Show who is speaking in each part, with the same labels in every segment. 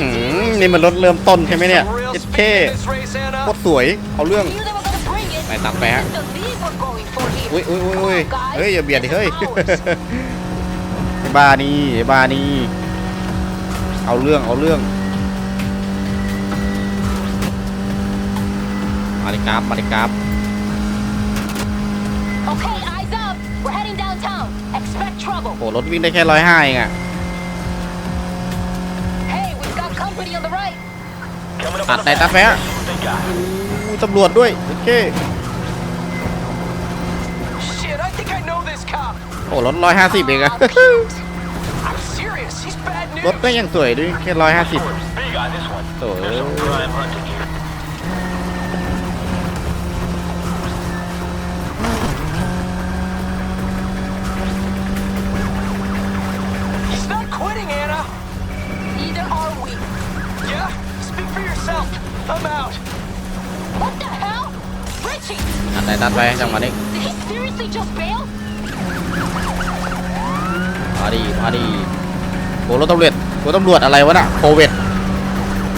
Speaker 1: หืมนี่มันรถเริ่มต้นใช่ไหมเนี่ย
Speaker 2: Some real
Speaker 1: เจ็ด
Speaker 2: speed
Speaker 1: เท่
Speaker 2: in this race, Anna.
Speaker 1: โคตรสวย เอาเรื่อง
Speaker 3: Knew they were gonna bring it.
Speaker 1: ไหนตักไปฮะ
Speaker 3: The lead we're going for here.
Speaker 1: อุ้ยอุ้ยอุ้ยอุ้ย
Speaker 3: Come on, guys.
Speaker 1: เฮ้ยอย่าเบียดดิเฮ้ย
Speaker 3: It's ours.
Speaker 1: ไอ้บ้านี่ไอ้บ้านี่เอาเรื่องเอาเรื่อง มาดิครับมาดิครับ
Speaker 3: Okay, eyes up. We're heading downtown. Expect trouble.
Speaker 1: โอ้รถวิ่งได้แค่ร้อยห้าเองอะ
Speaker 2: Coming up
Speaker 1: ตัด
Speaker 2: on
Speaker 1: ไหน
Speaker 2: the
Speaker 1: ตัดแฟะ
Speaker 2: back. They got it.
Speaker 1: อู้ตำรวจด้วย โอเค
Speaker 2: Shit, I think I know this cop.
Speaker 1: โอ้รถร้อยห้าสิบเองอะ
Speaker 3: Aw, Pete.
Speaker 2: I'm serious. He's bad news.
Speaker 1: รถก็ยังสวยด้วยแค่ร้อยห้าสิบ
Speaker 2: Big on this one.
Speaker 1: โอ้
Speaker 2: There's some crime hunting
Speaker 1: ไหนตัดไปจังหวะนี้
Speaker 3: did he seriously just bail?
Speaker 1: มาดีมาดีโอ้รถตำรวจรถตำรวจอะไรวะน่ะโควิด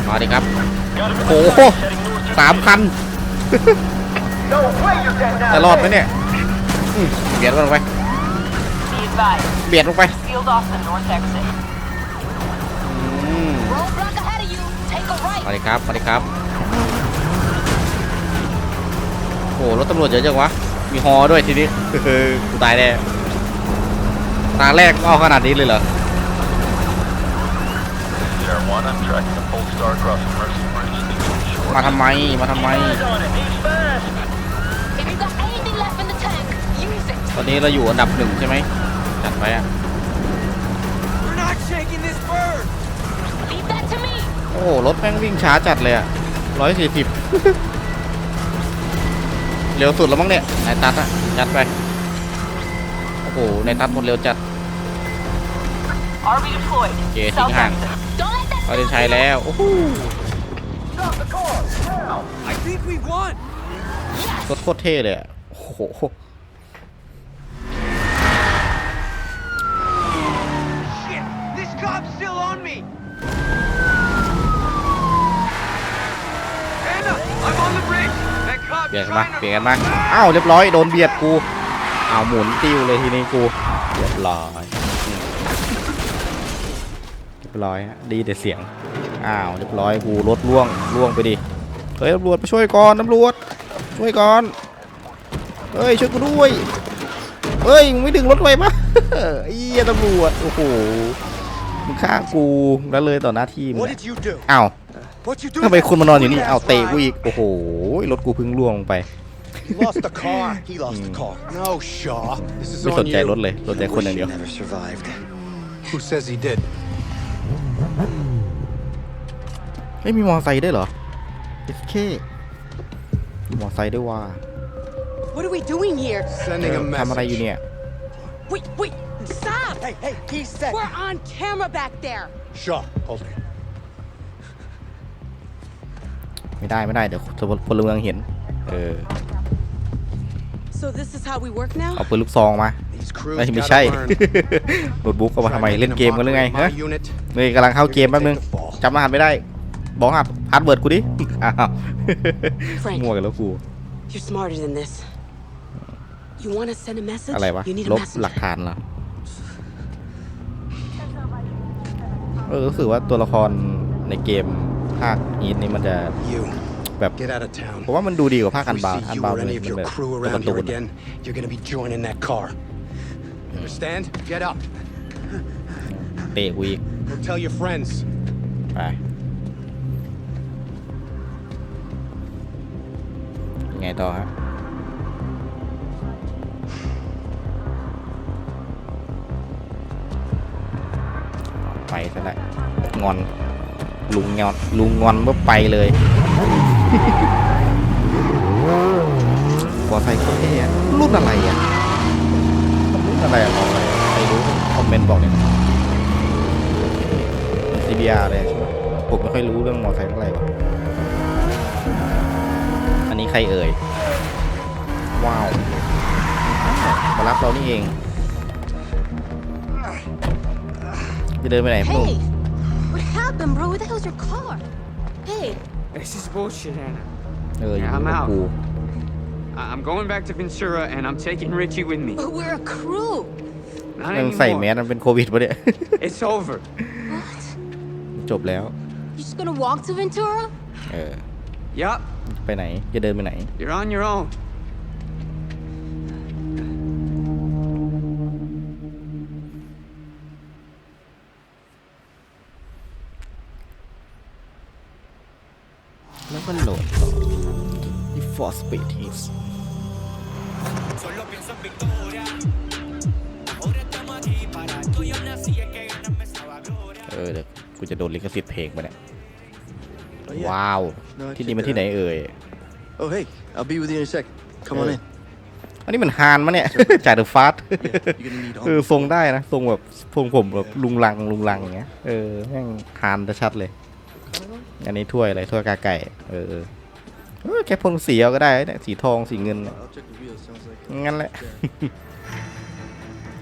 Speaker 1: มาดิครับ
Speaker 2: Got him in
Speaker 1: โอ้
Speaker 2: the
Speaker 1: โห
Speaker 2: back, heading north to
Speaker 1: สามคัน
Speaker 2: No way you're dead now.
Speaker 1: จะรอดไหมเนี่ยอืมเบียดมันลงไป
Speaker 4: Be advised,
Speaker 1: เบียดลงไป
Speaker 4: sealed off the north exit.
Speaker 1: อืม
Speaker 3: Roadblock ahead of you. Take a right.
Speaker 1: มาดิครับมาดิครับ โอ้รถตำรวจเยอะจังวะ มีฮอด้วยทีนี้กูตายแน่ตาแรกก็เอาขนาดนี้เลยเหรอ
Speaker 2: Sierra 1, I'm tracking the Polestar across the Mercy Bridge. Leaving shore.
Speaker 1: มาทำไม มาทำไม
Speaker 2: Eyes on him. He's fast.
Speaker 3: If you've got anything left in the tank, use it.
Speaker 1: ตอนนี้เราอยู่อันดับหนึ่งใช่ไหมจัดไปอะ
Speaker 2: We're not shaking this bird.
Speaker 3: Leave that to me.
Speaker 1: โอ้โหรถแม่งวิ่งช้าจัดเลยอะร้อยสี่สิบ เร็วสุดแล้วมั้งเนี่ยนายตัดอะจัดไป โอ้โหนายตัดหมดเร็วจัด
Speaker 4: RV deployed.
Speaker 1: Yeah,
Speaker 4: South
Speaker 1: think hand.
Speaker 4: exit.
Speaker 3: Don't let that
Speaker 1: เขาได้ใช้แล้ว โอ้โห
Speaker 2: Stop the car. Now. I think we won.
Speaker 1: รถโคตรเท่เลยอะโอ้โห เปลี่ยนกันมา
Speaker 2: trying to-
Speaker 1: เปลี่ยนกันมาอ้าวเรียบร้อยโดนเบียดกูอ้าวหมุนติ้วเลยทีนี้กูเรียบร้อยอืมเรียบร้อยฮะดีแต่เสียงอ้าวเรียบร้อยกูรถล่วงล่วงไปดิเฮ้ยตำรวจมาช่วยก่อนตำรวจช่วยก่อนเฮ้ยช่วยกูด้วยเฮ้ยมึงไม่ดึงรถไว้ปะไอ้เหี้ยตำรวจโอ้โหมึงฆ่ากูแล้วเลยต่อหน้าที่มึง
Speaker 5: What
Speaker 1: อะ
Speaker 5: did you do?
Speaker 1: อ้าว
Speaker 5: What you do?
Speaker 1: ทำไมคุณมานอนอยู่นี่ เอาเตะกูอีก โอ้โห รถกูเพิ่งล่วงลงไป
Speaker 5: He lost the car. He lost the car. No, Shaw. This is
Speaker 1: ไม่สน
Speaker 5: on
Speaker 1: ใจ
Speaker 5: you.
Speaker 1: รถเลยสนใจคนอย่างเดียว
Speaker 5: Never survived.
Speaker 6: Who says he did?
Speaker 1: ไม่มีมอไซค์ด้วยเหรอเอสเคมีมอไซค์ด้วยว่า
Speaker 7: What are we doing here?
Speaker 6: Sending a
Speaker 1: ทำอะไรอยู่
Speaker 6: message.
Speaker 1: เนี่ย
Speaker 7: Wait, wait, stop!
Speaker 5: Hey, hey, he said.
Speaker 7: We're on camera back there.
Speaker 6: Shaw, hold it.
Speaker 1: ไม่ได้ไม่ได้เดี๋ยวพลเมืองเห็น เออ
Speaker 7: So this is how we work now?
Speaker 1: เอาปืนลูกซองมา
Speaker 6: These crews
Speaker 1: ไม่ไม่
Speaker 6: gotta
Speaker 1: ใช่
Speaker 6: learn.
Speaker 1: โน้ตบุ๊กเอามาทำไม
Speaker 6: Try
Speaker 1: เล่น
Speaker 6: making
Speaker 1: เกมกันหรือไง
Speaker 6: them
Speaker 1: ฮะ
Speaker 6: operate my unit.
Speaker 1: เนยกำลังเข้าเกมแป๊บนึง
Speaker 6: Take the fall.
Speaker 1: จำรหัสไม่ได้ บอกรหัสพาสเวิร์ดกูดิ อ้าว
Speaker 7: Frank.
Speaker 1: มั่วกันแล้วกู
Speaker 7: You're smarter than this. You want to send a message?
Speaker 1: อะไรวะ
Speaker 7: You need
Speaker 1: ล
Speaker 7: a
Speaker 1: บ
Speaker 7: messenger.
Speaker 1: หลักฐานเหรอ เออรู้สึกว่าตัวละครในเกมภาคอีทนี่มันจะ
Speaker 6: You,
Speaker 1: แบบ
Speaker 6: get out of town.
Speaker 1: ผมว่ามันดูดีกว่าภาค
Speaker 6: If
Speaker 1: อัน
Speaker 6: we
Speaker 1: บาว
Speaker 6: see
Speaker 1: อัน
Speaker 6: you
Speaker 1: บาว
Speaker 6: or
Speaker 1: มัน
Speaker 6: any of
Speaker 1: เป็น
Speaker 6: your
Speaker 1: แบบ
Speaker 6: crew
Speaker 1: ตัว
Speaker 6: around
Speaker 1: การ์ตู
Speaker 6: here
Speaker 1: น
Speaker 6: again, you're gonna be joining that car. Understand? Get up.
Speaker 1: เตะกูอีก
Speaker 6: Go tell your friends.
Speaker 1: ไปยังไงต่อฮะไปซะแล้วงอน ลุงงอนลุงงอนเมื่อไปเลย หัวไฟโคตรเท่รุ่นอะไรอะรุ่นอะไรอะบอกเลยใครรู้คอมเมนต์บอกเลย CBR เลยใช่ไหมผมไม่ค่อยรู้เรื่องมอเตอร์ไซค์เท่าไหร่วะอันนี้ใครเอ่ย ว้าวมารับเรานี่เอง จะเดินไปไหนพี่หนุ่ม
Speaker 3: what happened, bro? Where the hell's your car? Hey,
Speaker 8: This is bullshit, Anna.
Speaker 1: เอออยู่
Speaker 8: Yeah, I'm
Speaker 1: กับ
Speaker 8: out.
Speaker 1: กู
Speaker 8: I- I'm going back to Ventura and I'm taking Richie with me.
Speaker 3: but we're a crew.
Speaker 8: Not
Speaker 1: แม่งใส่แม
Speaker 8: anymore.
Speaker 1: สมันเป็นโควิดปะเนี่ย
Speaker 8: It's over.
Speaker 3: What?
Speaker 1: จบแล้ว
Speaker 3: You just gonna walk to Ventura?
Speaker 1: เออ
Speaker 8: Yup,
Speaker 1: ไปไหน จะเดินไปไหน
Speaker 8: you're on your own.
Speaker 1: For Speed Hits เออเดี๋ยวกูจะโดนลิขสิทธิ์เพลงไปเนี่ย
Speaker 5: Oh, yeah.
Speaker 1: ว้าว
Speaker 5: No, I
Speaker 1: ที่
Speaker 5: checked
Speaker 1: นี่มัน
Speaker 5: it
Speaker 1: ที่ไหน
Speaker 5: out.
Speaker 1: เอ่ย
Speaker 5: Oh, hey, I'll be with you in a sec. Come on
Speaker 1: Hey.
Speaker 5: in.
Speaker 1: อันนี้มันฮานมะเนี่ย จ่ายเดอะฟาส
Speaker 5: Yeah, you're gonna need
Speaker 1: เออ
Speaker 5: all.
Speaker 1: ทรงได้นะ ทรงแบบทรงผมแบบลุงลังลุงลังอย่างเงี้ย เออ แม่งฮานจะชัดเลย อันนี้ถ้วยอะไร ถ้วยกาไก่ เออเออเออ แค่พ่นสีเอาก็ได้เนี่ยสีทองสีเงินเนี่ย
Speaker 5: I'll check the wheels. Sounds like.
Speaker 1: งั้นแหละ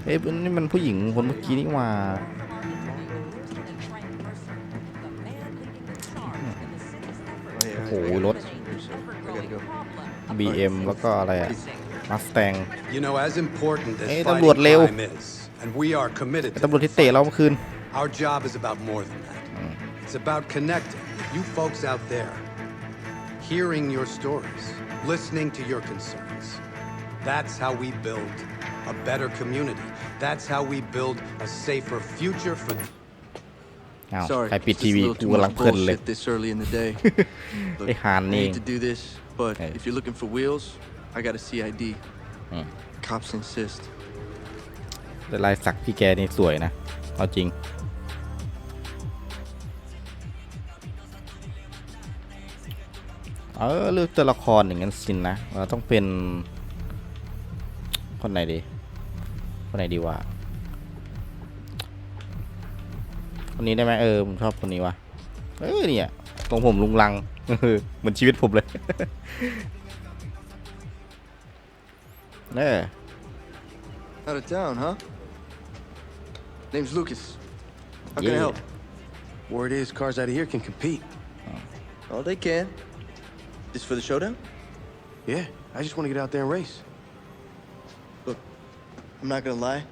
Speaker 1: เอ้ยนี่มันผู้หญิงคนเมื่อกี้นี่หว่า
Speaker 5: Oh, yeah.
Speaker 1: โอ้โหรถ
Speaker 5: I gotta go.
Speaker 1: BM แล้วก็อะไรอะมัสแตง
Speaker 6: You know, as important as
Speaker 1: Eh,
Speaker 6: fighting
Speaker 1: ตำรวจเร็ว
Speaker 6: crime is, and we are committed to
Speaker 1: ตำรวจที่เตะเราเมื่อคืน
Speaker 6: Our job is about more than that. It's about connecting with you folks out there, hearing your stories, listening to your concerns. That's how we build a better community. That's how we build a safer future for
Speaker 1: อ้าว
Speaker 5: Sorry,
Speaker 1: ใครปิด
Speaker 5: just
Speaker 1: ที
Speaker 5: a
Speaker 1: วี
Speaker 5: little
Speaker 1: กู
Speaker 5: too
Speaker 1: กำลัง
Speaker 5: much
Speaker 1: เพลินเลย
Speaker 5: bullshit this early in the day. Look,
Speaker 1: ไอ้ฮาน
Speaker 5: I
Speaker 1: นี่
Speaker 5: hate to do this, but
Speaker 1: Hey.
Speaker 5: if you're looking for wheels, I got a CID.
Speaker 1: Hmm.
Speaker 5: Cops insist.
Speaker 1: แต่ลายสักพี่แกนี่สวยนะ เอาจริง เออเลือกตัวละครอย่างนั้นสินนะเราต้องเป็น คนไหนดี คนไหนดีวะคนนี้ได้ไหมเออผมชอบคนนี้วะเออเนี่ยตรงผมลุงลังเออเหมือนชีวิตผมเลยเออ
Speaker 5: Out of town, huh? Name's Lucas. How can I
Speaker 1: Yeah.
Speaker 5: help?
Speaker 6: Word is, cars out of here can compete.
Speaker 5: Oh, they can. This for the showdown?
Speaker 6: Yeah, I just want to get out there and race.
Speaker 5: Look, I'm not gonna lie.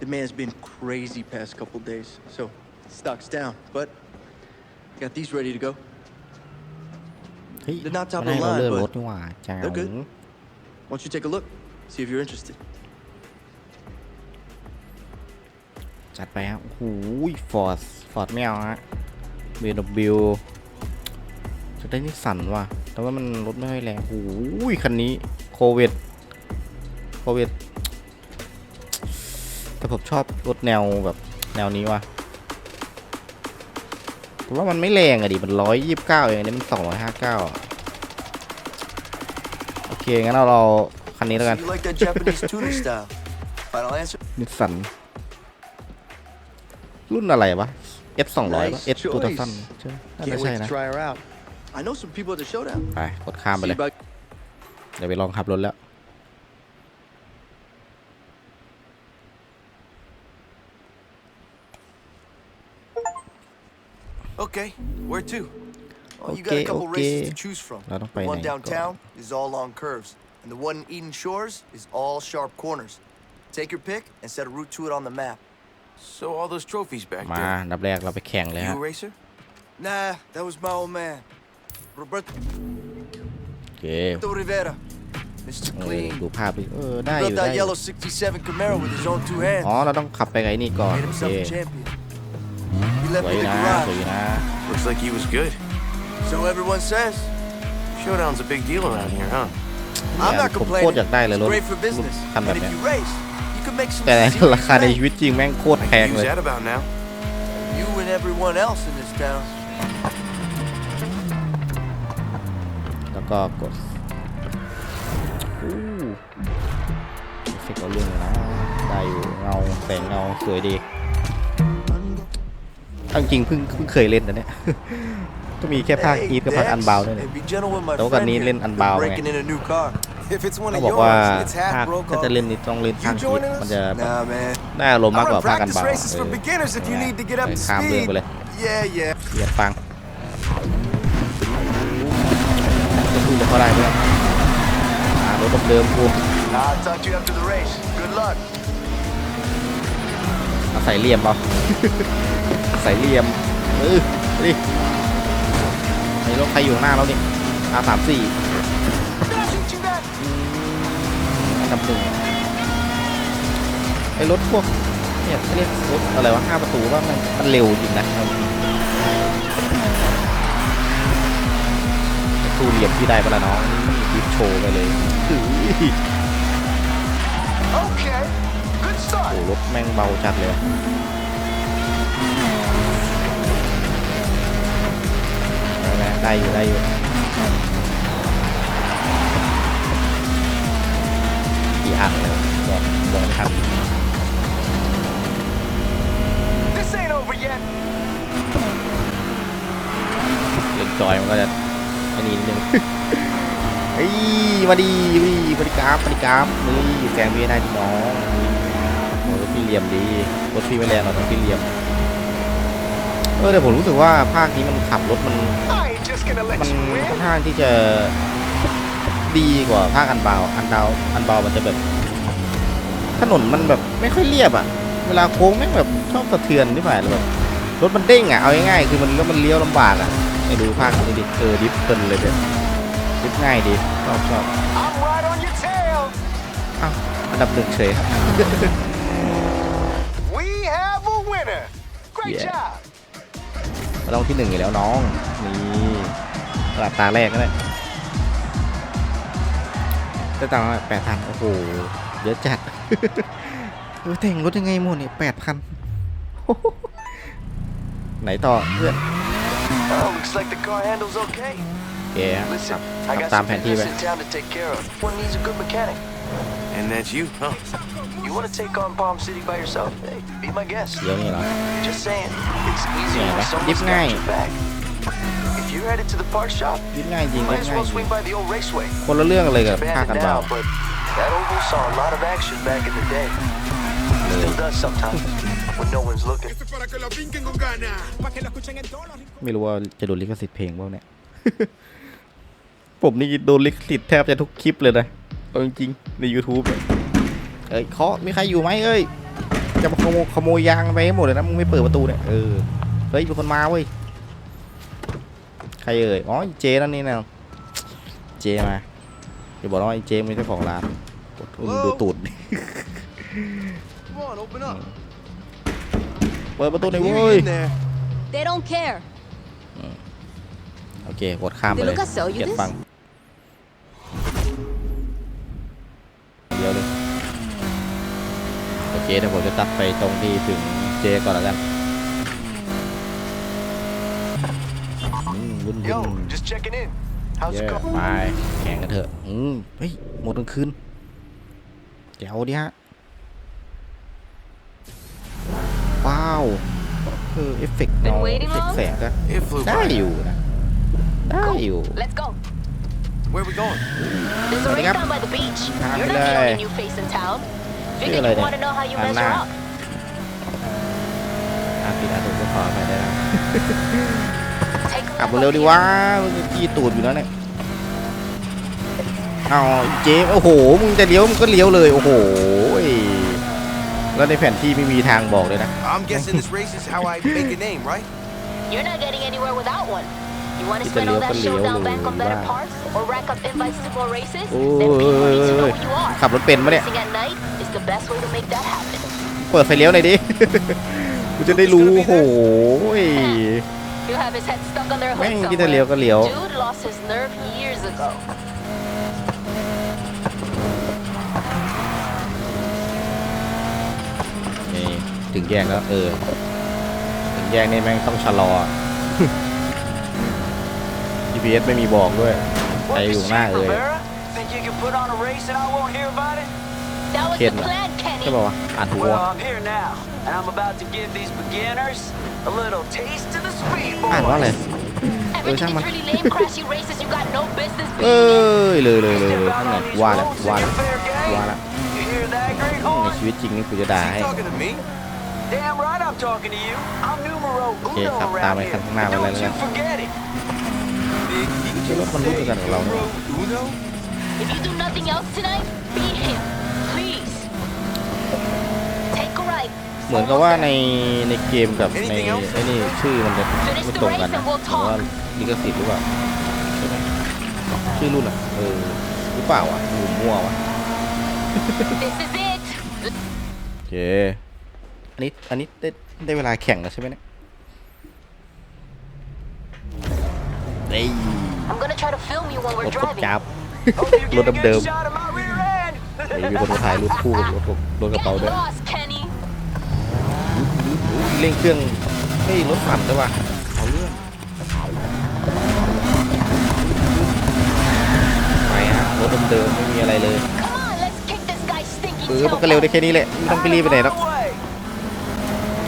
Speaker 5: The man's been crazy past couple days, so stock's down. But got these ready to go.
Speaker 1: เฮ้ย
Speaker 5: They're not top
Speaker 1: มันให้
Speaker 5: of
Speaker 1: เรา
Speaker 5: line,
Speaker 1: เลือก
Speaker 5: but
Speaker 1: รถนี่หว่าจ้า
Speaker 5: they're good. Why don't you take a look? See if you're interested.
Speaker 1: จัดไปครับโอ้โหฟอร์ดฟอร์ดไม่เอาฮะ BMW จะได้นิสสันว่ะ แต่ว่ามันรถไม่ค่อยแรงโอ้โหคันนี้โคเวตโคเวตแต่ผมชอบรถแนวแบบแนวนี้ว่ะแต่ว่ามันไม่แรงอะดิ มันร้อยยี่สิบเก้าเองอันนี้มันสองร้อยห้าเก้าโอเค งั้นเราเราคันนี้แล้วกัน
Speaker 5: you like that Japanese tuner style? Final answer?
Speaker 1: นิสสันรุ่นอะไรวะ F 2 0 0ป่ะ
Speaker 5: Nice
Speaker 1: S ตัวตั
Speaker 5: choice.
Speaker 1: สั้นใช่น่าจะ
Speaker 5: Can't
Speaker 1: ใช่
Speaker 5: wait
Speaker 1: นะ
Speaker 5: I know some people at the showdown.
Speaker 1: ไป กดข้ามไป
Speaker 5: See
Speaker 1: เลย
Speaker 5: about
Speaker 1: เดี๋ยวไปลองขับรถแล้ว
Speaker 9: Okay, where to? Well, you got a
Speaker 1: Okay,
Speaker 9: couple
Speaker 1: okay.
Speaker 9: races to choose from.
Speaker 1: เราต้องไป
Speaker 9: The
Speaker 1: ไหน
Speaker 9: one
Speaker 1: ก่อน
Speaker 9: downtown is all long curves, and the one in Eden Shores is all sharp corners. Take your pick and set a route to it on the map.
Speaker 2: So all those trophies back
Speaker 1: มาอันดับแรกเราไปแข่งเลย
Speaker 9: You
Speaker 1: ฮะ
Speaker 9: a racer? Nah, that was my old man, Roberto
Speaker 1: โอเค
Speaker 9: Rivera. Mr.
Speaker 1: เออ
Speaker 9: Clean.
Speaker 1: ดูภาพดิเออ ได้อยู่
Speaker 9: Built
Speaker 1: ได้
Speaker 9: that
Speaker 1: อยู่
Speaker 9: yellow 67 Camaro with his own two hands.
Speaker 1: อ๋อ เราต้องขับไปไกลนี่ก่อน
Speaker 9: Made
Speaker 1: โอเค
Speaker 9: himself a champion. He
Speaker 1: ส
Speaker 9: left
Speaker 1: วย
Speaker 9: me
Speaker 1: อ
Speaker 9: the
Speaker 1: ยู่นะสวยอ
Speaker 9: garage.
Speaker 1: ยู่นะ
Speaker 2: Looks like he was good.
Speaker 9: So everyone says.
Speaker 2: Showdown's a big deal around here, huh?
Speaker 9: I'm
Speaker 1: Yeah,
Speaker 9: not
Speaker 1: ผมโคตร
Speaker 9: complaining.
Speaker 1: อยากได้เลย
Speaker 9: It's
Speaker 1: รถ
Speaker 9: great for business.
Speaker 1: คันแบบ
Speaker 9: And if
Speaker 1: เนี้ย
Speaker 9: you race, you can make some
Speaker 1: แต่
Speaker 9: serious
Speaker 1: ราคาใน
Speaker 9: money.
Speaker 1: ชีวิตจริงแม่งโคตรแพงเลย
Speaker 2: Who's that about now?
Speaker 9: You and everyone else in this town.
Speaker 1: ก็กดอู้เฟกเอาเรื่องอยู่นะได้อยู่เงาแสงเงาสวยดีเอาจริงๆเพิ่งเพิ่งเคยเล่นนะเนี่ยก็มีแค่ภาคอีทกับภาคอันบาวด้วย
Speaker 9: Hey,
Speaker 1: เนี่ย
Speaker 9: be gentle with my
Speaker 1: แต่ว่ากัน
Speaker 9: friend
Speaker 1: นี้
Speaker 9: here.
Speaker 1: เล่น
Speaker 9: They're
Speaker 1: Unbound ไง
Speaker 9: breaking in a new car.
Speaker 10: If it's one
Speaker 1: เขา
Speaker 10: of
Speaker 1: บอกว่า
Speaker 10: yours, it's
Speaker 1: ภา
Speaker 10: half
Speaker 1: ค
Speaker 10: broke
Speaker 1: ถ้าจะ
Speaker 10: off.
Speaker 1: เล่นนี่ต้องเล่นภาค
Speaker 10: You
Speaker 1: อีท
Speaker 10: joining
Speaker 1: มัน
Speaker 10: us?
Speaker 1: จะ
Speaker 9: Nah, man.
Speaker 1: ได้อารมณ์มาก
Speaker 10: I
Speaker 1: กว่า
Speaker 10: run
Speaker 1: ภาคอัน
Speaker 10: practice
Speaker 1: บาว
Speaker 10: races for
Speaker 1: เออ
Speaker 10: beginners if you need to get up to
Speaker 1: ข้ามเรื่อง
Speaker 10: speed.
Speaker 1: ไปเลย
Speaker 9: Yeah, yeah.
Speaker 1: เสียฟัง เข้าได้ไหมเนี่ยอ่ารถเดิมๆกู
Speaker 9: I'll talk to you after the race. Good luck.
Speaker 1: เอาใส่เหลี่ยมเปล่าใส่เหลี่ยมเออไปดิไอ้รถใครอยู่ข้างหน้าเรานี่อาสามสี่อันดับหนึ่งไอ้รถพวกเนี่ยเขาเรียกรถอะไรวะห้าประตูว่ามันมันเร็วจริงนะ ตู้เหลี่ยมที่ได้ปะละน้องดิฟโชว์ไปเลยอื้อ
Speaker 9: Okay. Good
Speaker 1: โอ้
Speaker 9: start.
Speaker 1: โหรถแม่งเบาจัดเลยอะได้ไหมได้อยู่ได้อยู่ มาดีมาดีบริการบริการนี่แซงพี่ได้ที่น้องโอ้รถพี่เหลี่ยมดีรถพี่ไม่แรงหรอกรถพี่เหลี่ยมเออแต่ผมรู้สึกว่าภาคนี้มันขับรถมัน
Speaker 9: I ain't just gonna let
Speaker 1: มัน
Speaker 9: you
Speaker 1: ค่อน
Speaker 9: win.
Speaker 1: ข้างที่จะดีกว่าภาคอันเบาอันเบาอันเบามันจะแบบถนนมันแบบไม่ค่อยเรียบอะ เวลาโค้งแม่งแบบชอบสะเทือนที่ผ่านเลยแบบรถมันเด้งอะเอาง่ายๆคือมันแล้วมันเลี้ยวลำบากอะไปดูภาคนี้ดิเออดิฟเพลินเลยเด็ดดิฟง่ายดี ชอบชอบ
Speaker 9: I'm right on your tail.
Speaker 1: อ้าวอันดับหนึ่งเฉยครับ
Speaker 9: We have a winner. Great
Speaker 1: Yeah.
Speaker 9: job.
Speaker 1: เราต้องที่หนึ่งอยู่แล้วน้อง นี่ตลาดตาแรกก็ได้ได้ตังค์แปดพันโอ้โห เยอะจัด เออแต่งรถยังไงหมดเนี่ยแปดพันไหนต่อเพื่อน
Speaker 9: Oh, looks like the car handles okay.
Speaker 1: โอเคครับ
Speaker 9: Listen,
Speaker 1: ขั
Speaker 9: I
Speaker 1: บ
Speaker 9: got
Speaker 1: ตาม
Speaker 9: some
Speaker 1: แผนที่ไป
Speaker 9: business in town to take care of. One needs a good mechanic.
Speaker 2: And that's you, huh?
Speaker 9: You want to take on Palm City by yourself? Hey, be my guest.
Speaker 1: เดี๋ยวนี่เหรอ
Speaker 9: Just saying, it's easier
Speaker 1: Yeah,
Speaker 9: when
Speaker 1: that's
Speaker 9: someone's
Speaker 1: deep
Speaker 9: got
Speaker 1: night.
Speaker 9: your back. If you're headed to the parts shop,
Speaker 1: ยึดง่ายจริง
Speaker 9: you
Speaker 1: ยึ
Speaker 9: might
Speaker 1: ด
Speaker 9: as
Speaker 1: ง่าย
Speaker 9: well
Speaker 1: จริง
Speaker 9: swing by the old raceway.
Speaker 1: คนละเรื่องเลยกับภาคกัน
Speaker 9: Abandoned
Speaker 1: เบา
Speaker 9: now, but that oval saw a lot of action back in the day. Still does sometimes when no one's looking.
Speaker 1: ไม่รู้ว่าจะโดนลิขสิทธิ์เพลงเปล่าเนี่ย ผมนี่โดนลิขสิทธิ์แทบจะทุกคลิปเลยนะเอาจริงๆใน YouTube เนี่ยเอ้ยเคาะมีใครอยู่ไหมเอ้ย จะมาขโมยขโมยยางไปให้หมดเลยนะมึงไม่เปิดประตูเนี่ยเออเฮ้ยมีคนมาเว้ยใครเอ่ยอ๋อไอ้เจนั่นนี่นะเจมาจะบอกว่าไอ้เจมันเป็นเจ้าของร้านมึงดูตูด
Speaker 9: Come on, open up.
Speaker 1: เปิดประตูหน่อยเว้ย
Speaker 9: there.
Speaker 3: They don't care.
Speaker 1: โอเคกดข้ามไปเลย
Speaker 3: Did Lucas sell you
Speaker 1: เกลียด
Speaker 3: this?
Speaker 1: ฟัง เคเดี๋ยวผมจะตัดไปตรงที่ถึงเจก่อนแล้วกันอืมวุ่นวุ่
Speaker 9: Yo,
Speaker 1: น
Speaker 9: just checking in. How's
Speaker 1: เย้
Speaker 9: it going?
Speaker 1: ไปแข่งกันเถอะอืมเฮ้ยหมดกลางคืนเดี๋ยวดิฮะ ว้าวเออเอฟเฟกต์เงา
Speaker 3: Been
Speaker 1: เอ
Speaker 3: waiting
Speaker 1: ฟเฟกต์
Speaker 3: long?
Speaker 1: แสงก็
Speaker 2: It flew
Speaker 1: ได้
Speaker 2: by.
Speaker 1: อยู่นะ ได้อยู่
Speaker 3: Let's go.
Speaker 2: Where we going?
Speaker 3: There's a
Speaker 1: Ready
Speaker 3: race
Speaker 1: up?
Speaker 3: down by the beach.
Speaker 1: Ah,
Speaker 3: You're not the
Speaker 1: relay.
Speaker 3: only new face in town. Figured
Speaker 1: relay
Speaker 3: you
Speaker 1: then.
Speaker 3: want to know how you
Speaker 1: I'm
Speaker 3: measure
Speaker 1: not.
Speaker 3: up.
Speaker 1: อาปิดอาตุก็ขอไปได้แล้ว
Speaker 3: Take a
Speaker 1: ขับ
Speaker 3: look
Speaker 1: เร็ว
Speaker 3: up
Speaker 1: ดิ
Speaker 3: here.
Speaker 1: วะมึงจี้ตูดอยู่แล้วเนี่ยเอาเจมโอ้โห มึงจะเลี้ยวมึงก็เลี้ยวเลย โอ้โหยแล้วในแผนที่ไม่มีทางบอกเลยนะ
Speaker 2: I'm guessing this race is how I make a name, right?
Speaker 3: You're not getting anywhere without one. You want to
Speaker 1: Kita
Speaker 3: spend all
Speaker 1: lihat
Speaker 3: that
Speaker 1: kan
Speaker 3: showdown
Speaker 1: Leo
Speaker 3: bank on
Speaker 1: dulu,
Speaker 3: better
Speaker 1: Bang.
Speaker 3: parts or rack up invites to more races?
Speaker 1: โอ้
Speaker 3: Then people need to know
Speaker 1: ย
Speaker 3: who you are.
Speaker 1: ขับรถเป็นปะเนี่ย
Speaker 3: Racing at night is the best way to make that happen.
Speaker 1: เปิดไฟเลี้ยวหน่อยดิ กูจะได้รู้โอ้โหย
Speaker 3: You have his head stuck on their hood
Speaker 1: แม่ง
Speaker 3: somewhere.
Speaker 1: ที่จะเลี้ยวก็เลี้ยว
Speaker 3: Dude lost his nerve years ago.
Speaker 1: นี่ถึงแยกแล้วเออ ถึงแยกนี่แม่งต้องชะลอ GPS ไม่มีบอกด้วยใครอยู่ข้างหน้าเอ่ย
Speaker 9: Think you can put on a race and I won't hear about it?
Speaker 3: That was
Speaker 1: Kid
Speaker 3: the
Speaker 1: lah.
Speaker 3: plan,
Speaker 1: ใช่
Speaker 3: Kenny.
Speaker 1: ป่าวะอ่านถูก
Speaker 9: Well,
Speaker 1: วะ
Speaker 9: I'm here now, and I'm about to give these beginners a little taste of the speed
Speaker 1: อ่านว่าอะไร
Speaker 3: Everything
Speaker 1: Sang
Speaker 3: is
Speaker 1: man.
Speaker 3: really lame, crashy races you got no business
Speaker 1: เอ้
Speaker 3: being in.
Speaker 1: ยเลยเลยเลยเลยข้างในว่าแล้วว่าแล้ว
Speaker 9: fair game.
Speaker 1: ว่าแล้ว
Speaker 9: You hear that, Great
Speaker 1: ใน
Speaker 9: Horn?
Speaker 1: ชีวิตจริงนี่กูจะด่าให้
Speaker 2: Is he talking to me?
Speaker 9: Damn right I'm talking to you. I'm numero
Speaker 1: โอเค
Speaker 9: uno
Speaker 1: ขับตาม
Speaker 9: around
Speaker 1: ไป
Speaker 9: here.
Speaker 1: ข้างหน้าไปเลย
Speaker 9: Don't
Speaker 1: แล้วกั
Speaker 9: you
Speaker 1: น
Speaker 9: forget it. Big, you
Speaker 1: ใช่รถมันรุ่นเดียวกันกับเราเนี่ย
Speaker 9: Uno?
Speaker 3: If you do nothing else tonight, beat him. Please. Take a right.
Speaker 1: เหมือนกับว่าในในเกมกับในไอ้นี่ชื่อมันจะไม่ตรงกันนะหรือว่าลิขสิทธิ์หรือเปล่าใช่ไหมชื่อรุ่นอะเออหรือเปล่าอะดูมั่ววะ
Speaker 3: This is it.
Speaker 1: โอเคอันนี้อันนี้ได้ได้เวลาแข่งแล้วใช่ไหมเนี่ยเฮ้ย
Speaker 3: I'm gonna try to film you when
Speaker 1: ร
Speaker 3: we're
Speaker 1: ถกด
Speaker 3: driving.
Speaker 1: จับ
Speaker 9: Hope you
Speaker 1: รถ
Speaker 9: get a
Speaker 1: เดิม
Speaker 9: good shot of my rear end.
Speaker 1: ๆเฮ้ยมีคนมาถ่ายรูปคู่กับรถผมรถกระ
Speaker 3: Get
Speaker 1: เป๋าด้วย
Speaker 3: lost, Kenny.
Speaker 1: เร่งเครื่องเฮ้ยรถสั่นด้วยว่ะเอาเรื่องไปฮะรถเดิมๆไม่มีอะไรเลย
Speaker 3: Come on, let's kick this guy's stinky
Speaker 1: เออมันก็เร็วได้แค่นี้แหละไม่ต้องไปรีบไปไหนหรอก
Speaker 9: Way.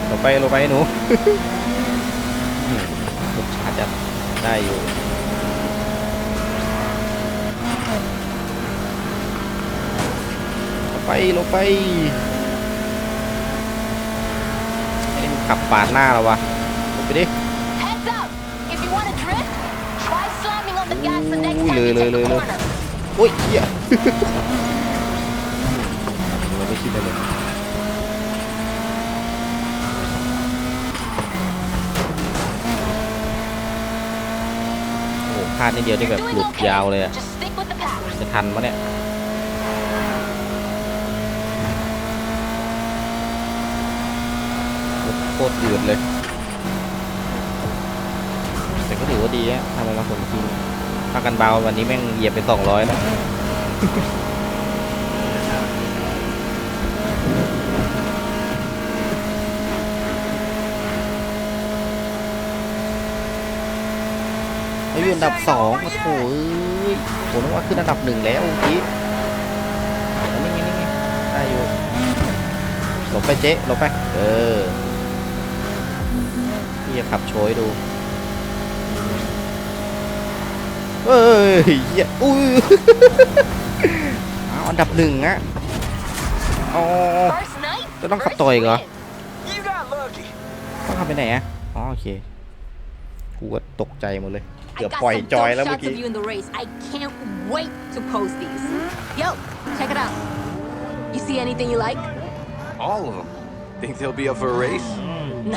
Speaker 1: เราไปเราไปหนูอืมรสชาติจะได้อยู่เรา ไปเราไปไอ้นี่มันขับปาดหน้าเราวะหลบไปดิ
Speaker 3: Heads up! If you want to drift, try slamming on the gas the next
Speaker 1: Ooh,
Speaker 3: time you
Speaker 1: le-
Speaker 3: take
Speaker 1: le-
Speaker 3: a
Speaker 1: le- le.
Speaker 3: corner.
Speaker 1: โอ้ยเหี้ย เราไม่คิดเลยเลยโอ้โหพลาดนิดเดียวนี่
Speaker 3: You're
Speaker 1: แบบ
Speaker 3: doing
Speaker 1: หลุด
Speaker 3: okay.
Speaker 1: ยาวเลยอะ
Speaker 3: Just stick with the pack.
Speaker 1: จะทันปะเนี่ย โค ตรอืดเลย แต่ก็ถือว่าดีอะทำอะไรมาผมจริงพากันเบาวันนี้แม่งเหยียบไปสองร้อยแล้วอยู่อันดับสองโอ้โหเอ้ยผมนึกว่าขึ้นอันดับหนึ่งแล้วเมื่อกี้อันนี้ไงนี่ไงได้อยู่หลบไปเจ๊หลบไป เออ จะขับโชยดูเฮ้ยเหี้ยอุ้ยเอาอันดับหนึ่งอะอ๋อ
Speaker 3: First night,
Speaker 1: จะต้องขับ
Speaker 3: first
Speaker 1: ต่ออีกเหรอ
Speaker 3: win.
Speaker 9: You got lucky.
Speaker 1: ต้องขับไปไหนอะอ๋อโอเคกูก็ตกใจหมดเลย
Speaker 7: I
Speaker 1: เกือบ
Speaker 7: got
Speaker 1: ปล่อย
Speaker 7: some
Speaker 1: จอย
Speaker 7: dope
Speaker 1: แล้วเมื่อ
Speaker 7: shots
Speaker 1: กี้
Speaker 7: of you in the race. I can't wait to post these. Yo, check it out. You see anything you like?
Speaker 2: All of them. Think they'll be up for a race?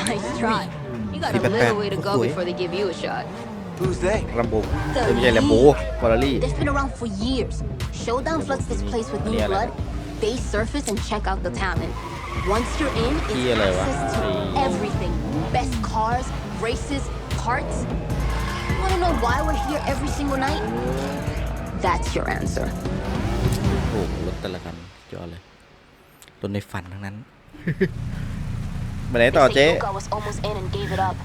Speaker 7: Nice try. You got
Speaker 1: Sí,
Speaker 7: a
Speaker 1: but
Speaker 7: little
Speaker 1: that-
Speaker 7: way to go
Speaker 1: Uy.
Speaker 7: before they give you a shot.
Speaker 2: Who's they?
Speaker 1: ลัมโบ
Speaker 7: The
Speaker 1: ไม่ใช่ลัมโบ
Speaker 7: League.
Speaker 1: ฟอร์รี่
Speaker 7: They've been around for years. Showdown floods this place with new
Speaker 1: Yeah,
Speaker 7: blood. They surface and check out the talent. Once you're in, it's
Speaker 1: Yeah, like what?
Speaker 7: access to
Speaker 1: Hey.
Speaker 7: everything. Best cars, races, parts. You wanna know why we're here every single night? That's your answer.
Speaker 1: โอ้โหรถแต่ละคันจอดเลยรถในฝันทั้งนั้น ไปไหน
Speaker 3: They
Speaker 1: ต่อ
Speaker 3: say
Speaker 1: เจ๊
Speaker 3: Luka was almost in and gave it up.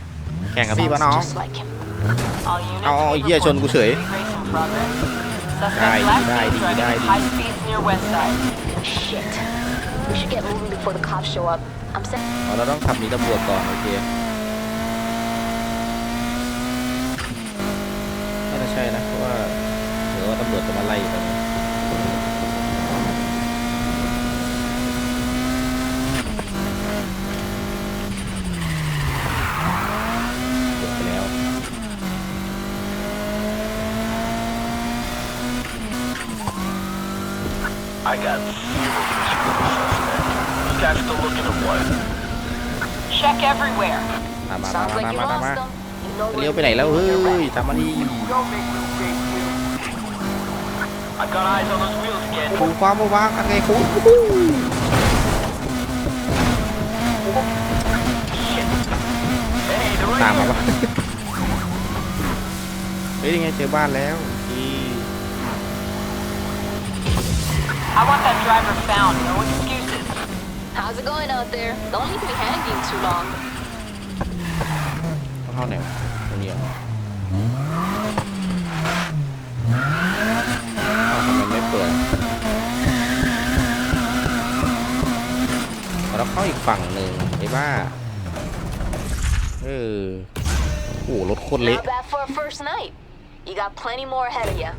Speaker 1: แข่งกับพี่ปะ
Speaker 3: Sounds
Speaker 1: น้อง
Speaker 3: just like him.
Speaker 4: All units
Speaker 1: Oh,
Speaker 4: will
Speaker 1: yeah,
Speaker 4: report
Speaker 1: John Gusei.
Speaker 4: speed race in progress. Suspect
Speaker 1: Dai,
Speaker 4: last
Speaker 1: dai,
Speaker 4: seen
Speaker 1: di,
Speaker 4: driving
Speaker 1: dai,
Speaker 4: at
Speaker 1: di.
Speaker 4: high speeds near west side.
Speaker 3: Shit. We should get moving before the cops show up. I'm set.
Speaker 1: อ๋อเราต้องขับหนีตำรวจก่อนโอเคไม่น่าใช่นะเพราะว่าเดี๋ยวว่าตำรวจจะมาไล่ตอนนี้จบไปแล้ว
Speaker 2: I got zero suspect. You guys still looking or what?
Speaker 4: Check everywhere.
Speaker 1: ตามมา
Speaker 3: Sounds
Speaker 1: มา
Speaker 3: like
Speaker 1: มา
Speaker 3: you
Speaker 1: มา
Speaker 3: lost
Speaker 1: มา
Speaker 3: them. You know
Speaker 1: เลี้ยว
Speaker 3: where
Speaker 1: ไปไหนแล้วเฮ้ยตามมาดิ
Speaker 9: Don't make me chase you.
Speaker 2: I got eyes on those wheels again.
Speaker 1: ถูกความมาวางอะไรคุณ
Speaker 2: Hey, they're right
Speaker 1: ตามมา
Speaker 2: here.
Speaker 1: ปะ เฮ้ยยังไงเจอบ้านแล้ว
Speaker 4: I want that driver found. No excuses.
Speaker 3: How's it going out there? Don't leave me hanging too long.
Speaker 1: ต้องเข้าไหนวะตรงนี้เหรออ้าวทำไมไม่เปิดเราต้องเข้าอีกฝั่งหนึ่งไอ้บ้า เออ โอ้โหรถโคตรเละ
Speaker 3: Not bad for a first night. You got plenty more ahead of you.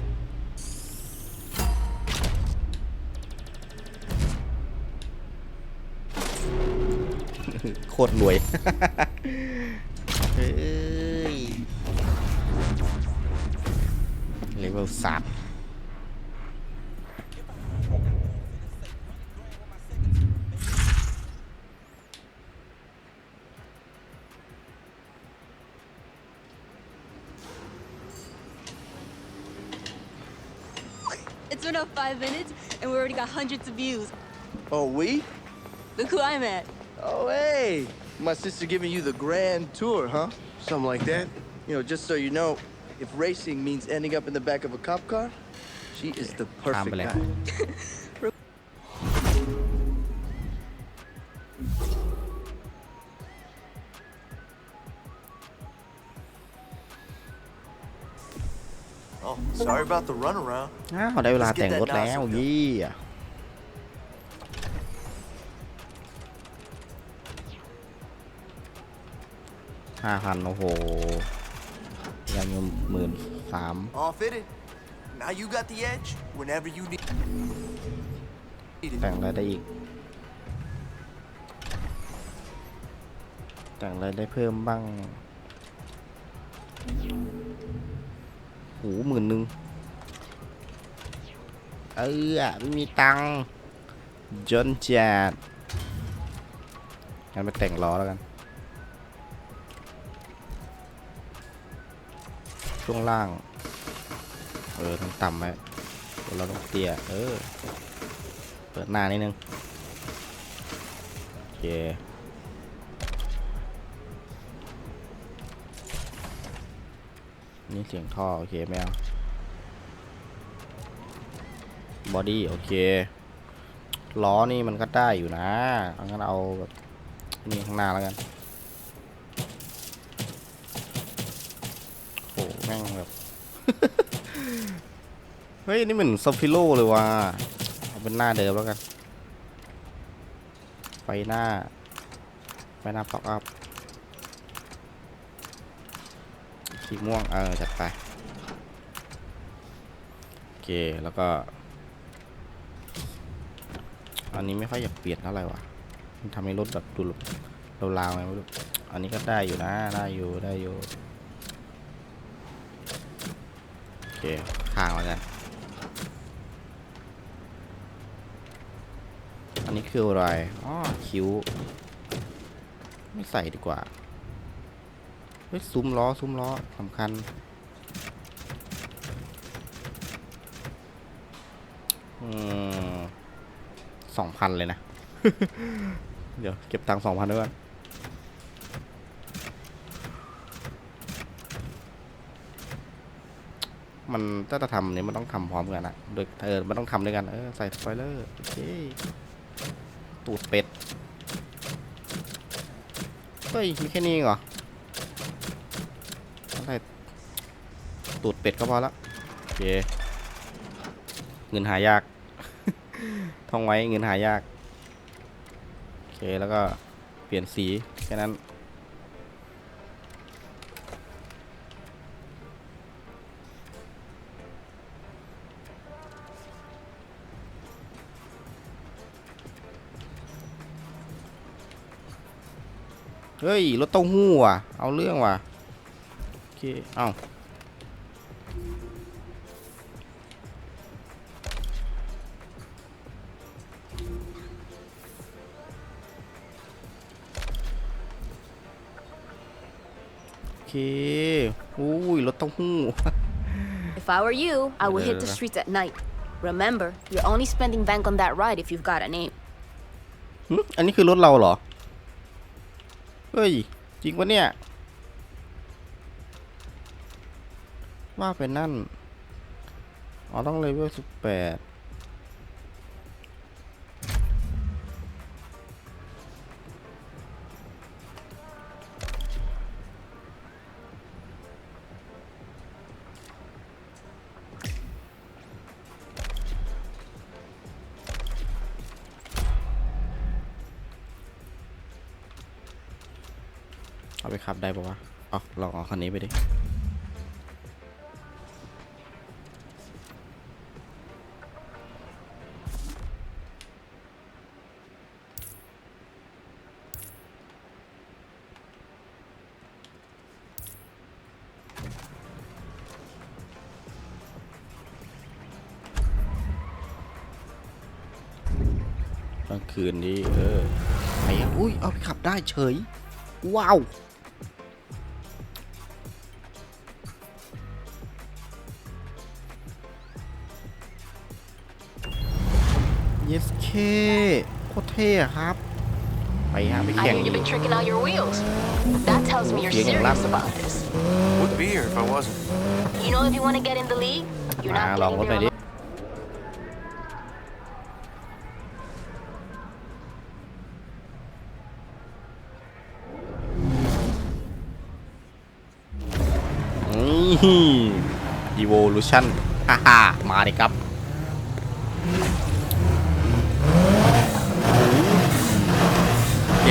Speaker 1: โคตรรวย เฮ้ยเลเวลสาม
Speaker 7: It's been up five minutes, and we already got hundreds of views.
Speaker 5: Oh, we?
Speaker 7: Look who I'm at.
Speaker 5: Oh, hey. My sister giving you the grand tour, huh?
Speaker 6: Something like that?
Speaker 5: You know, just so you know, if racing means ending up in the back of a cop car, she is the perfect
Speaker 1: Ambulance.
Speaker 5: guy.
Speaker 9: Oh, sorry about the runaround.
Speaker 1: อ้าวได้เวลาแต่งรถแล้วยี่อ ห้าพันโอ้โห ยังอยู่หมื่นสาม
Speaker 9: All fitted. Now you got the edge whenever you need need it.
Speaker 1: แต่งอะไรได้อีก แต่งอะไรได้เพิ่มบ้างโหหมื่นหนึ่งเออไม่มีตังค์จนจัดงั้นไปแต่งล้อแล้วกัน ช่วงล่าง เออต้องต่ำไว้เราต้องเตี้ยเออ เปิดหน้านิดนึงโอเคนี่เสียงท่อ โอเคไม่เอาบอดี้ โอเค ล้อนี่มันก็ได้อยู่นะงั้นเอาแบบนี่ข้างหน้าแล้วกัน โอ้แม่งแบบ เฮ้ย นี่เหมือนซอฟฟิโลเลยว่ะเอาเป็นหน้าเดิมแล้วกันไฟหน้าไฟหน้าพ็อกอัพสีม่วง เออ จัดไป โอเค แล้วก็ อันนี้ไม่ค่อยอยากเปลี่ยนเท่าไหร่ว่ะมันทำให้รถแบบดูลาวๆไงไม่รู้อันนี้ก็ได้อยู่นะ ได้อยู่ ได้อยู่ โอ เคข้างแล้วอันนี้คืออะไรอ๋อคิ้ว ไม่ใส่ดีกว่า เฮ้ย ซุ้มล้อ ซุ้มล้อสำคัญอืมสองพันเลยนะ เดี๋ยวเก็บตังค์สองพันด้วยก่อน มันถ้าจะทำเนี่ยมันต้องทำพร้อมกันอะโดยเออมันต้องทำด้วยกัน เออ ใส่สปอยเลอร์โอเคตูดเป็ด เฮ้ย มีแค่นี้เองเหรออะไรตูดเป็ดก็พอละโอเค เงินหายาก ท่องไว้เงินหายาก โอเค แล้วก็เปลี่ยนสี แค่นั้น เฮ้ยรถเต้าหู้อะ เอาเรื่องว่ะโอเคเอ้าโอเคอุ้ยรถเต้าหู้
Speaker 7: If I were you, I would hit the
Speaker 1: Uh.
Speaker 7: streets at night. Remember, you're only spending bank on that ride if you've got a name.
Speaker 1: หึอันนี้คือรถเราเหรอ เฮ้ย จริงปะเนี่ย ว่าไปนั่น อ๋อ ต้องเลเวลสิบแปด ได้ปะวะอ๋อลองเอาคันนี้ไปดิกลางคืนนี้เออไอ้อุ้ย เอาไปขับได้เฉย ว้าว โคตรเท่อะครับ ไปฮะไป
Speaker 3: I
Speaker 1: แข่ง
Speaker 3: hear you've been tricking out your wheels. That tells me you're
Speaker 1: Tiếng Ả
Speaker 3: serious
Speaker 1: Rập.
Speaker 3: about this.
Speaker 9: Would be here if I wasn't.
Speaker 3: You know if you want to get in the league, you're
Speaker 1: มา
Speaker 3: not
Speaker 1: ลองรถ
Speaker 3: getting
Speaker 1: หน่อย
Speaker 3: there
Speaker 1: ดิ
Speaker 3: alone.
Speaker 1: นี่ evolution ฮ่าฮ่ามาเลยครับ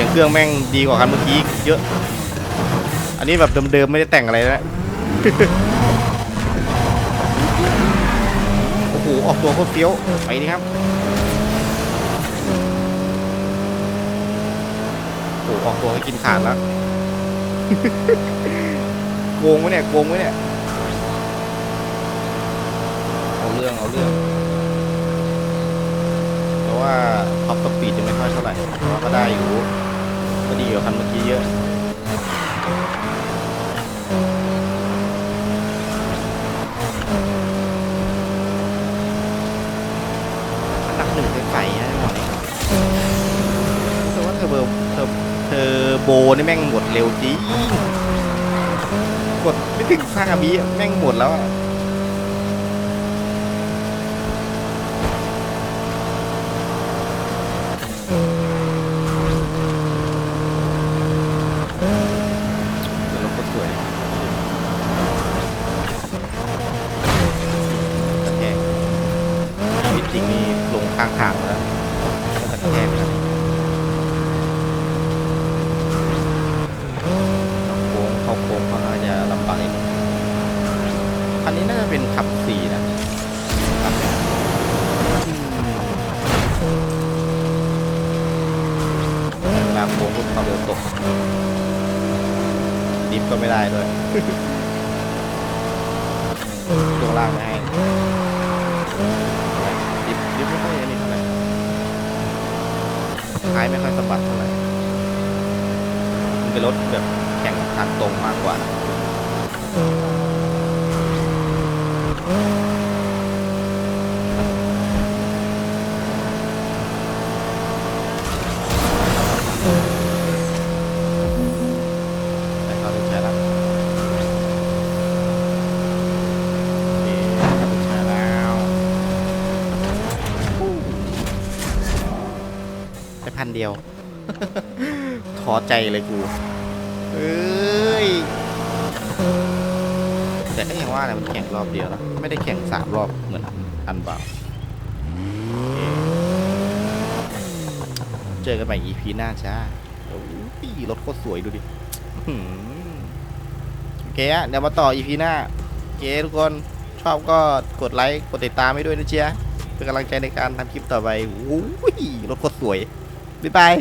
Speaker 1: สียงเครื่องแม่งดีกว่าคันเมื่อกี้เยอะ อันนี้แบบเดิมๆไม่ได้แต่งอะไรนะโอ้โหออกตัวโคตรเฟี้ยวไปนี่ครับโอ้โหออกตัวให้กินขาดแล้วโกงไว้เนี่ยโกงไว้เนี่ยเอาเรื่องเอาเรื่องเพราะว่าท็อปสปีดจะไม่ค่อยเท่าไหร่แต่ว่าก็ได้อยู่ ก็ดีกว่าคันเมื่อกี้เยอะอันดับหนึ่งใสๆนะหมอนี่แต่ว่าเทอร์โบเทอร์เทอร์โบนี่แม่งหมดเร็วจริงกดไม่ถึงห้าวิอะแม่งหมดแล้วอะแต่รถก็สวยตะแคงชีวิตจริงนี่ลงข้างทางแล้วก็ตะแคงไปแล้วโค้งเข้าโค้งเขาน่าจะลำบากนิดนึงคันนี้น่าจะเป็นขับสี่นะขับเนี่ยเวลาโค้งปุ๊บความเร็วตก ดิฟก็ไม่ได้ด้วย ช่วงล่างไม่ให้ดิฟดิฟไม่ค่อยอันนี้เท่าไหร่ท้ายไม่ค่อยสะบัดเท่าไหร่มันเป็นรถแบบแข่งทางตรงมากกว่า แต่เขาได้ใช้แล้วนี่เขาได้ใช้แล้วฮู้ได้พันเดียว ท้อใจเลยกูเอ้ยแต่ก็ยังว่านะมันแข่งรอบเดียวนะไม่ได้แข่งสามรอบเหมือนอันเบาโอเจอกันใหม่ EP หน้าจ้าโอ้ยรถโคตรสวยดูดิโอเคฮะเดี๋ยวมาต่อ EP หน้าโอเคทุกคนชอบก็กดไลค์ กดติดตามให้ด้วยนะเชียเป็นกำลังใจในการทำคลิปต่อไปโอ้ยรถโคตรสวย บ๊ายบาย